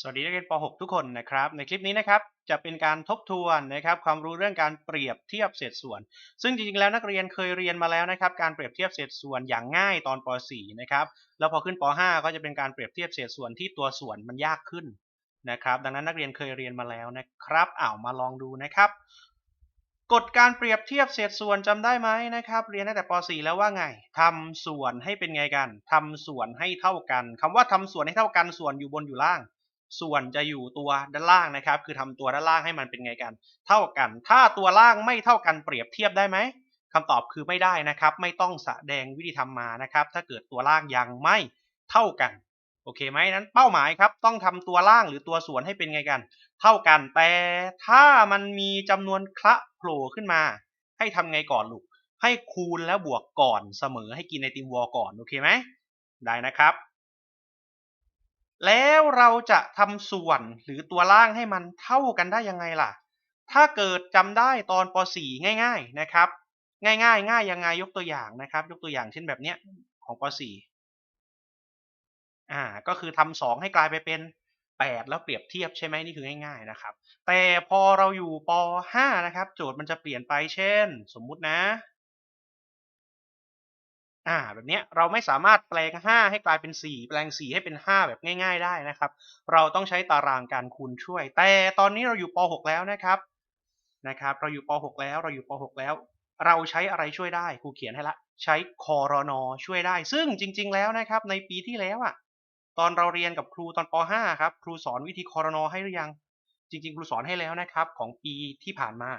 สวัสดีนักเรียนป .6 ทุกคนนะครับ ในคลิปนี้นะครับจะเป็นการทบทวนนะครับความรู้เรื่องการเปรียบเทียบเศษส่วน ซึ่งจริงๆแล้วนักเรียนเคยเรียนมาแล้วนะครับการเปรียบเทียบเศษส่วนอย่างง่ายตอนป .4 นะครับแล้วพอขึ้นป .5 ก็จะเป็นการเปรียบเทียบเศษส่วนที่ตัวส่วนมันยากขึ้นนะครับดังนั้นนักเรียนเคยเรียนมาแล้วนะครับอ้าวมาลองดูนะครับกฎการเปรียบเทียบเศษส่วนจำได้ไหมนะครับ เรียนตั้งแต่ป .4 แล้วว่าไงทำส่วนให้เป็นไงกันทำส่วนให้เท่ากันคำว่าทำส่วนให้เท่ากันส่วนอยู่บนอยู่ล่าง ส่วนจะอยู่ตัวด้านล่างนะครับ คือทำตัวด้านล่างให้มันเป็นไงกัน เท่ากัน ถ้าตัวล่างไม่เท่ากันเปรียบเทียบได้ไหมคำตอบคือไม่ได้นะครับ ไม่ต้องแสดงวิธีทำมานะครับ ถ้าเกิดตัวล่างยังไม่เท่ากันโอเคไหมนั้นเป้าหมายครับต้องทำตัวล่างหรือตัวส่วนให้เป็นไงกัน เท่ากันแต่ถ้ามันมีจำนวนคละโผล่ขึ้นมา ให้ทำไงก่อนลูกให้คูณแล้วบวกก่อนเสมอให้กินไอติมวอลก่อนโอเคไหมได้นะครับ แล้วเราจะทำส่วนหรือตัวล่างให้มันเท่ากันได้ยังไงล่ะ ถ้าเกิดจำได้ตอนป .4 ง่าย ๆนะครับ ง่ายๆง่ายยังไงยกตัวอย่างนะครับ ยกตัวอย่างเช่นแบบเนี้ยของป .4 อ่าก็คือทำสองให้กลายไปเป็น 8 แล้วเปรียบเทียบใช่ไหมนี่คือง่าย ๆนะครับ แต่พอเราอยู่ป .5 นะครับ โจทย์มันจะเปลี่ยนไปเช่น สมมุตินะ อ่าแบบเนี้ยเราไม่สามารถแปลง 5 ให้กลายเป็น 4 แปลง 4 ให้เป็น 5 แบบง่าย ๆ ได้นะครับ เราต้องใช้ตารางการคูณช่วย แต่ตอนนี้เราอยู่ป .6 แล้วนะครับนะครับเราอยู่ป .6 แล้วเราอยู่ป .6 แล้ว เราใช้อะไรช่วยได้ครูเขียนให้ละใช้คอรนอช่วยได้ ซึ่งจริง ๆ แล้วนะครับ ในปีที่แล้วอะตอนเราเรียนกับครูตอนป .5 ครับครูสอนวิธีคอรนอให้หรือยัง จริง ๆ ครูสอนให้แล้วนะครับของปีที่ผ่านมา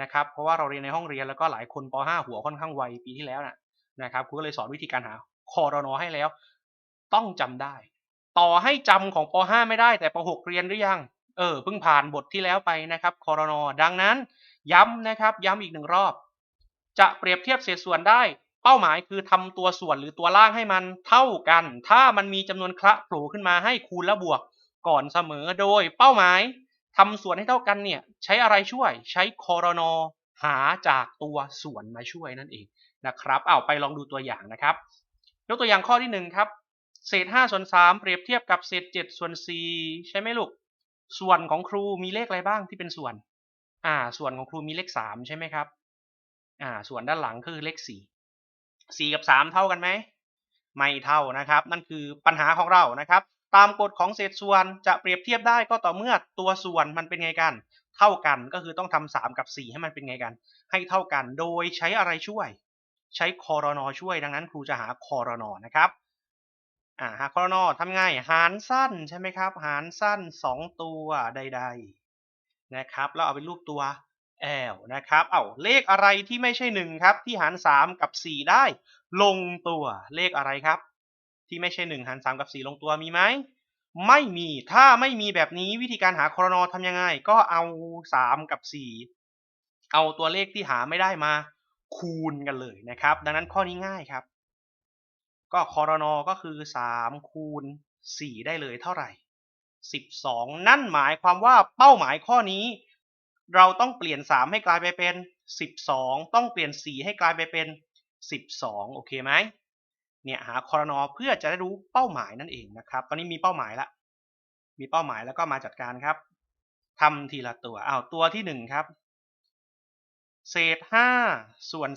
นะครับเพราะว่าเราเรียนในห้องเรียนแล้วก็หลายคนป .5 หัวค่อนข้างไวปีที่แล้วน่ะ นะครับครูก็เลยสอนวิธีการหาคอรนอให้แล้ว ต้องจำได้ ต่อให้จำของป .5 ไม่ได้แต่ป .6 เรียนหรือยังเออเพิ่งผ่านบทที่แล้วไปนะครับคอรนอดังนั้นย้ำนะครับ ย้ำอีกหนึ่งรอบ จะเปรียบเทียบเศษส่วนได้ เป้าหมายคือทำตัวส่วนหรือตัวล่างให้มันเท่ากัน ถ้ามันมีจำนวนคละโผล่ขึ้นมาให้คูณและบวกก่อนเสมอโดยเป้าหมายทำส่วนให้เท่ากันเนี่ยใช้อะไรช่วยใช้คอรนอหาจากตัวส่วนมาช่วยนั่นเอง นะครับเอาไปลองดูตัวอย่างนะครับ ยกตัวอย่างข้อที่หนึ่งครับ เศษ5ส่วน3เปรียบเทียบกับเศษ7ส่วน4ใช่ไหมลูก ส่วนของครูมีเลขอะไรบ้างที่เป็นส่วน อ่า ส่วนของครูมีเลข 3 ใช่ไหมครับ อ่า ส่วนด้านหลังคือเลข 4 4 กับ 3 เท่ากันไหม ไม่เท่านะครับ นั่นคือปัญหาของเรานะครับ ตามกฎของเศษส่วนจะเปรียบเทียบได้ก็ต่อเมื่อตัวส่วนมันเป็นไงกัน เท่ากันก็คือต้องทำ3กับ 4 ให้มันเป็นไงกัน ให้เท่ากัน โดยใช้อะไรช่วย ใช้คอรนอช่วยดังนั้นครูจะหาคอรนอนะครับอ่าหาคอรนอทำไงหารสั้นใช่ไหมครับ หารสั้น 2 ตัวใดๆนะครับแล้วเอาเป็นรูปตัว L นะครับเอาเลขอะไรที่ไม่ใช่ 1 ครับ ที่หาร 3 กับ 4 ได้ ลงตัวเลขอะไรครับ ที่ไม่ใช่ 1 หาร 3 กับ 4 ลงตัวมีไหมไม่มีถ้าไม่มีแบบนี้วิธีการหาคอรนอทำยังไง ก็เอา 3 กับ 4 เอาตัวเลขที่หาไม่ได้มา คูณกันเลยนะครับ ดังนั้นข้อนี้ง่ายครับ ก็คอรนอก็คือ 3 คูณ 4 ได้เลยเท่าไหร่ 12 นั่นหมายความว่าเป้าหมายข้อนี้ เราต้องเปลี่ยน 3 ให้กลายไปเป็น 12 ต้องเปลี่ยน 4 ให้กลายไปเป็น 12 โอเคไหมเนี่ยหาคอรนอเพื่อจะได้รู้เป้าหมายนั่นเองนะครับ ตอนนี้มีเป้าหมายละมีเป้าหมายแล้วก็มาจัดการครับทำทีละตัวอ้าวตัวที่1ครับ เศษ5ส่วน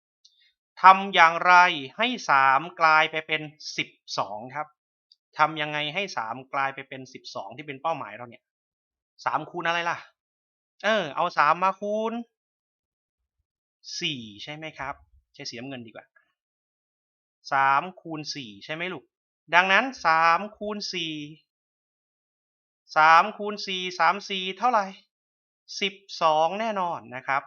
3ทำอย่างไรให้3กลายไปเป็น12ครับทำยังไงให้3กลายไปเป็น12ที่เป็นเป้าหมายเราเนี่ย3คูณอะไรล่ะ เออ เอา3มาคูณ4ใช่ไหมครับ ใช้เสีน้ำเงินดีกว่า3คูณ4ใช่ไหมลูก ดังนั้น3คูณ4 3คูณ4 3 4เท่าไหร่ 12 แน่นอนนะครับ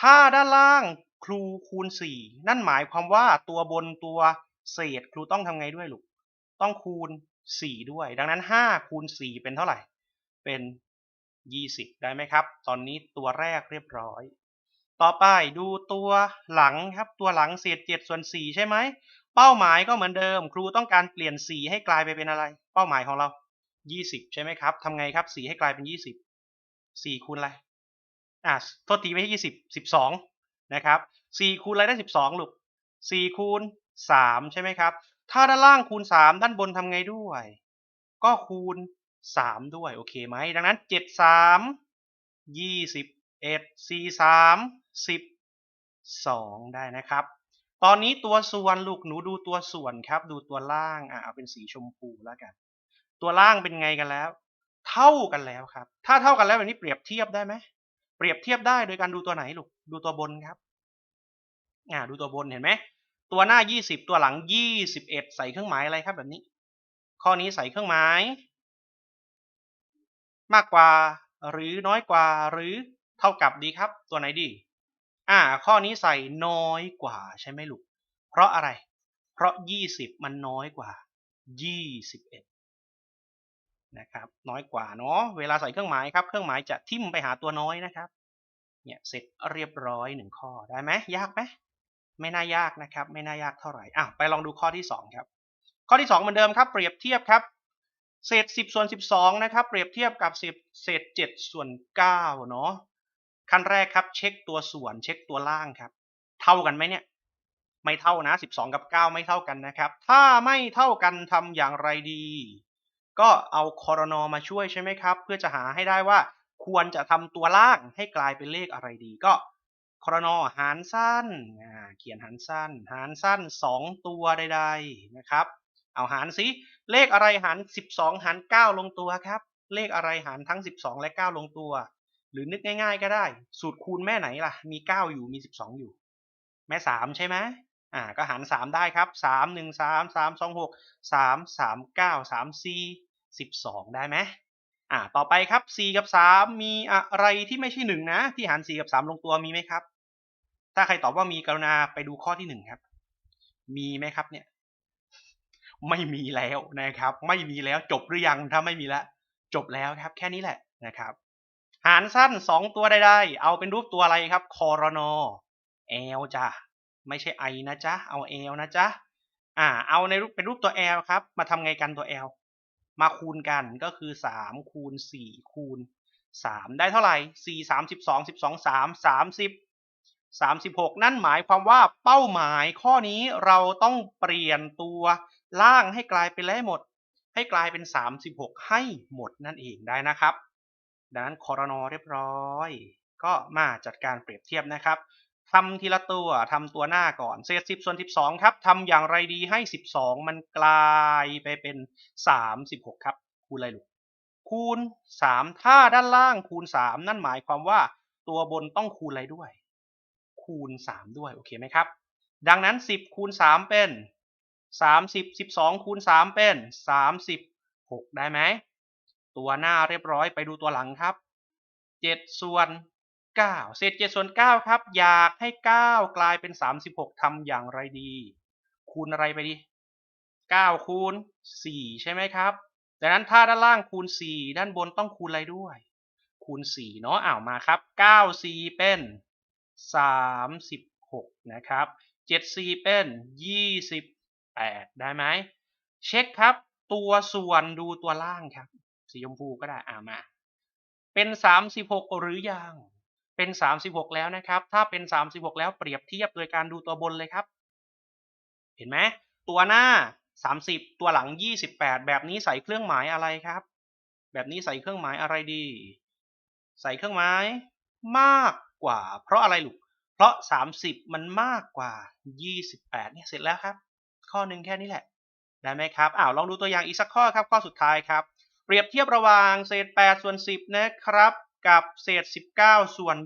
ถ้าด้านล่างครูคูณ 4 นั่นหมายความว่าตัวบนตัวเศษครูต้องทำไงด้วยลูก ต้องคูณ 4 ด้วย ดังนั้น 5 คูณ 4 เป็นเท่าไหร่ เป็น 20 ได้ไหมครับ ตอนนี้ตัวแรกเรียบร้อย ต่อไปดูตัวหลังครับ ตัวหลังเศษ7ส่วน 4 ใช่ไหม เป้าหมายก็เหมือนเดิม ครูต้องการเปลี่ยน 4 ให้กลายไปเป็นอะไร เป้าหมายของเรา 20 ใช่ไหมครับทำไงครับ 4 ให้กลายเป็น 20 4คูณอะไร อะโทษทีไม่ใช่ 20 12 นะครับ 4 คูณอะไรได้ 12 ลูก 4 คูณสามใช่ไหมครับ ถ้าด้านล่างคูณสามด้านบนทำไงด้วย ก็คูณสามด้วย โอเคไหม ดังนั้นเจ็ดสามยี่สิบเอ็ดสี่สามสิบสองได้นะครับ ตอนนี้ตัวส่วนลูกหนูดูตัวส่วนครับ ดูตัวล่าง อะเอาเป็นสีชมพูแล้วกัน ตัวล่างเป็นไงกันแล้ว เท่ากันแล้วครับ ถ้าเท่ากันแล้วแบบนี้เปรียบเทียบได้ไหมเปรียบเทียบได้โดยการดูตัวไหนลูกดูตัวบนครับอ่าดูตัวบนเห็นไหมตัวหน้า 20 ตัวหลัง 21 ใส่เครื่องหมายอะไรครับแบบนี้ ข้อนี้ใส่เครื่องหมาย มากกว่าหรือน้อยกว่าหรือเท่ากับดีครับ ตัวไหนดีอ่า ข้อนี้ใส่น้อยกว่าใช่ไหมลูก เพราะอะไร เพราะ 20 มันน้อยกว่า 21 นะครับน้อยกว่าเนาะเวลาใส่เครื่องหมายครับเครื่องหมายจะทิ่มไปหาตัวน้อยนะครับเนี่ยเสร็จเรียบร้อยหนึ่งข้อได้ไหมยากไหมไม่น่ายากนะครับ ไม่น่ายากเท่าไหร่อะไปลองดูข้อที่สองครับ ข้อที่สองเหมือนเดิมครับ เปรียบเทียบครับเศษสิบส่วนสิบสองนะครับ เปรียบเทียบกับเศษเศษเจ็ดส่วนเก้าเนาะขั้นแรกครับเช็คตัวส่วนเช็คตัวล่างครับ เท่ากันไหมเนี่ย ไม่เท่านะสิบสองกับเก้าไม่เท่ากันนะครับ ถ้าไม่เท่ากันทำอย่างไรดี ก็เอาคอรนอมาช่วยใช่ไหมครับ เพื่อจะหาให้ได้ว่าควรจะทำตัวล่างให้กลายเป็นเลขอะไรดีก็คอรนอหารสั้นเขียนหารสั้น หารสั้น 2 ตัวใดๆนะครับ เอาหารสิเลขอะไรหาร 12 หาร 9 ลงตัวครับ เลขอะไรหารทั้ง 12 และ 9 ลงตัว หรือนึกง่าย ๆ ก็ได้ สูตรคูณแม่ไหนล่ะ มี 9 อยู่มี 12 อยู่ แม่ 3 ใช่ไหม อ่าก็หาร 3 ได้ครับ 3 1 3 3 2 6 3 3 9 3 4 12 ได้ไหมอ่าต่อไปครับ 4 กับ 3 มีอะไรที่ไม่ใช่ 1 นะ ที่หาร 4 กับ 3 ลงตัวมีไหมครับ ถ้าใครตอบว่ามีกรุณาไปดูข้อที่ 1 ครับ มีไหมครับเนี่ย ไม่มีแล้วนะครับ ไม่มีแล้วจบหรือยังถ้าไม่มีแล้วจบแล้วครับ แค่นี้แหละนะครับ หารสั้น 2 ตัวใดๆเอาเป็นรูปตัวอะไรครับคอรนอแอลจ้ะ ไม่ใช่ไอนะจ๊ะ เอาแอลนะจ๊ะ อ่า เอาในรูปเป็นรูปตัว L ครับ มาทำไงกันตัว L มาคูณกันก็คือ 3 คูณ 4 คูณ 3 ได้เท่าไหร่ 4 3 12 12 3 30 36 นั่นหมายความว่าเป้าหมายข้อนี้เราต้องเปลี่ยนตัวล่างให้กลายเป็นเลขหมด ให้กลายเป็น 36 ให้หมดนั่นเองได้นะครับ ดังนั้นคอรนอเรียบร้อย ก็มาจัดการเปรียบเทียบนะครับ ทำทีละตัวทำตัวหน้าก่อน เศษ10ส่วน12ครับทำอย่างไรดีให้12มันกลายไปเป็น36ครับ คูณอะไรลูกคูณ3ถ้าด้านล่างคูณ3นั่นหมายความว่าตัวบนต้องคูณอะไรด้วย คูณ3ด้วย โอเคไหมครับ ดังนั้น10คูณ3เป็น30 12คูณ3เป็น36ได้ไหม ตัวหน้าเรียบร้อยไปดูตัวหลังครับ7ส่วน 9 เศษ7ส่วน9ครับ อยากให้ 9 กลายเป็น 36ทำอย่างไรดี คูณอะไรไปดี 9 คูณ 4 ใช่ไหมครับดังนั้นถ้าด้านล่างคูณ 4 ด้านบนต้องคูณอะไรด้วย คูณ 4 เนาะอ้าวมาครับ 9 4 เป็น 36 นะครับ 7 4 เป็น 28 ได้ไหม เช็คครับ ตัวส่วนดูตัวล่างครับ สีชมพูก็ได้อ่ามา เป็น 36 หรือยัง เป็น 36 แล้วนะครับ ถ้าเป็น 36 แล้วเปรียบเทียบโดยการดูตัวบนเลยครับ เห็นไหมตัวหน้า 30 ตัวหลัง 28 แบบนี้ใส่เครื่องหมายอะไรครับ แบบนี้ใส่เครื่องหมายอะไรดี ใส่เครื่องหมายมากกว่า เพราะอะไรลูก เพราะ 30 มันมากกว่า 28 เนี่ยเสร็จแล้วครับ ข้อหนึ่งแค่นี้แหละได้ไหมครับอ้าวลองดูตัวอย่างอีกสักข้อครับ ข้อสุดท้ายครับ เปรียบเทียบระหว่างเศษ8ส่วน10 นะครับ กับเศษ 19 ส่วน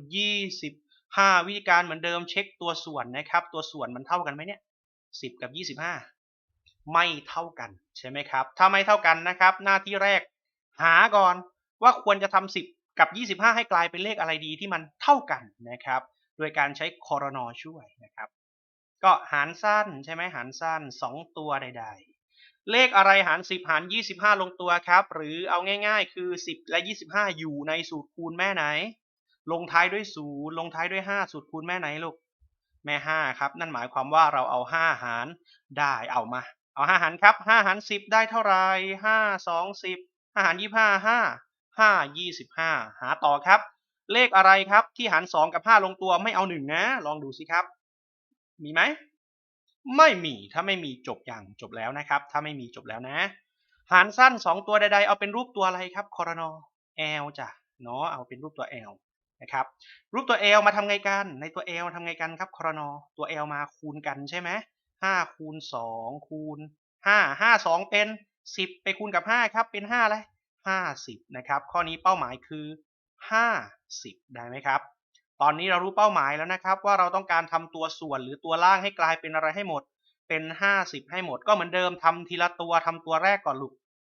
25 วิธีการเหมือนเดิมเช็คตัวส่วนนะครับ ตัวส่วนมันเท่ากันไหมเนี่ย 10 กับ 25 ไม่เท่ากันใช่ไหมครับ ถ้าไม่เท่ากันนะครับ หน้าที่แรกหาก่อนว่าควรจะทำ10 กับ 25 ให้กลายเป็นเลขอะไรดีที่มันเท่ากันนะครับ โดยการใช้คอรนอช่วยนะครับ ก็หารสั้นใช่ไหมหารสั้น 2 ตัวใด ๆ เลขอะไรหาร 10 หาร 25 ลงตัวครับ หรือเอาง่าย ๆ คือ 10 และ 25 อยู่ในสูตรคูณแม่ไหน ลงท้ายด้วย 0 ลงท้ายด้วย 5 สูตรคูณแม่ไหนลูก แม่ 5 ครับ นั่นหมายความว่าเราเอา 5 หารได้เอามา เอา 5 หารครับ 5 หาร 10 ได้เท่าไหร่5 2 10 5 หาร 25 5 5 25 หาต่อครับ เลขอะไรครับที่หาร 2 กับ 5 ลงตัวไม่เอา 1 นะ ลองดูสิครับ มีไหม ไม่มีถ้าไม่มีจบอย่างจบแล้วนะครับ ถ้าไม่มีจบแล้วนะ หารสั้น 2 ตัวใด ๆ เอาเป็นรูปตัวอะไรครับคอรนอ L จ้ะเนาะเอาเป็นรูปตัว L นะครับรูปตัว L มาทำไงกัน ในตัว L ทำไงกันครับคอรนอตัว L มาคูณกันใช่ไหมห้าคูณสองคูณห้าห้าสองเป็นสิบไปคูณกับห้าครับเป็นห้าอะไรห้าสิบนะครับข้อนี้เป้าหมายคือห้าสิบได้ไหมครับ ตอนนี้เรารู้เป้าหมายแล้วนะครับ ว่าเราต้องการทำตัวส่วนหรือตัวล่างให้กลายเป็นอะไรให้หมด เป็น 50 ให้หมด ก็เหมือนเดิมทำทีละตัวทำตัวแรกก่อนลูก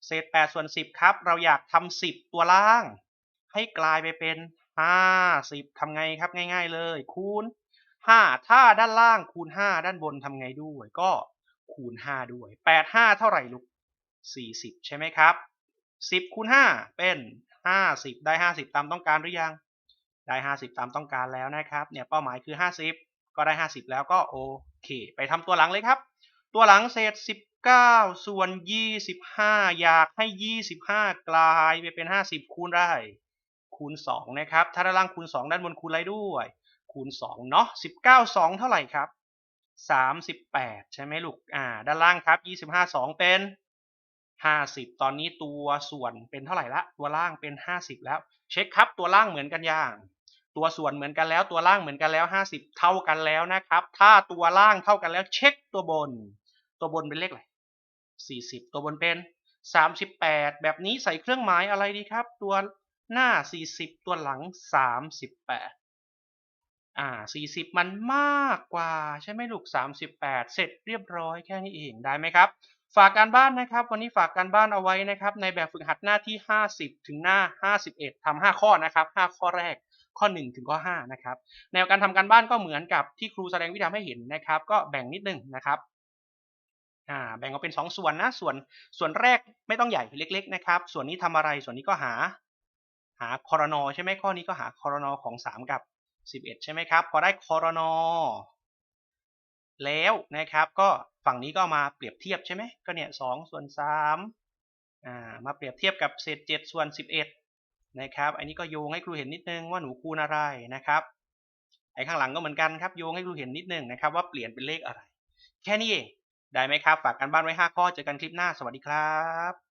เศษ8ส่วน10 ครับ เราอยากทำ10 ตัวล่าง ให้กลายไปเป็น 50ทำไงครับง่าย ๆ เลย คูณ 5 ถ้าด้านล่างคูณ 5 ด้านบนทำไงด้วย ก็คูณ 5 ด้วย 8 5 เท่าไหร่ลูก40 ใช่ไหมครับ 10คูณ5เป็น 50 ได้ 50 ตามต้องการหรือยัง ได้ 50 ตามต้องการแล้วนะครับ เนี่ยเป้าหมายคือ 50 ก็ได้ 50 แล้วก็โอเค ไปทำตัวหลังเลยครับ ตัวหลังเศษ 19 ส่วน 25 อยากให้ 25 กลายไปเป็น 50 คูณได้ คูณ 2 นะครับ ถ้าด้านล่างคูณ 2 ด้านบนคูณอะไรด้วย คูณ 2 เนาะ 19 2 เท่าไหร่ครับ 38 ใช่ไหมลูก อ่า ด้านล่างครับ 25 2 เป็น 50 ตอนนี้ตัวส่วนเป็นเท่าไหร่ละ ตัวล่างเป็น 50 แล้ว เช็คครับ ตัวล่างเหมือนกันอย่าง ตัวส่วนเหมือนกันแล้วตัวล่างเหมือนกันแล้ว 50 เท่ากันแล้วนะครับ ถ้าตัวล่างเท่ากันแล้วเช็คตัวบน ตัวบนเป็นเลขอะไร40 ตัวบนเป็น 38 แบบนี้ใส่เครื่องหมายอะไรดีครับ ตัวหน้า 40 ตัวหลัง 38 อ่า 40 มันมากกว่าใช่ไหมลูก 38 เสร็จเรียบร้อยแค่นี้เองได้ไหมครับ ฝากการบ้านนะครับ วันนี้ฝากการบ้านเอาไว้นะครับ ในแบบฝึกหัดหน้าที่ 50 ถึงหน้า 51ทำ5ข้อนะครับ 5 ข้อแรก ข้อ 1 ถึงข้อ5นะครับแนวการทำการบ้านก็เหมือนกับที่ครูแสดงวิธีทำให้เห็นนะครับก็แบ่งนิดนึงนะครับแบ่งออกเป็น 2 ส่วนนะส่วนส่วนแรกไม่ต้องใหญ่เล็ก ๆ นะครับ ส่วนนี้ทำอะไรส่วนนี้ก็หาหาคอรนอใช่ไหมข้อนี้ก็หาคอรนอของ 3 กับ 11 ใช่ไหมครับ พอได้คอรนอแล้วนะครับ ก็ฝั่งนี้ก็มาเปรียบเทียบใช่ไหมก็เนี่ย2ส่วน3อ่ามาเปรียบเทียบกับเศษ7ส่วน 11 นะครับ อันนี้ก็โยงให้ครูเห็นนิดนึงว่าหนูคูณอะไรนะครับไอ้ข้างหลังก็เหมือนกันครับโยงให้ครูเห็นนิดนึงนะครับ ว่าเปลี่ยนเป็นเลขอะไร แค่นี้เองได้ไหมครับ ฝากกันบ้านไว้ 5 ข้อเจอกันคลิปหน้าสวัสดีครับ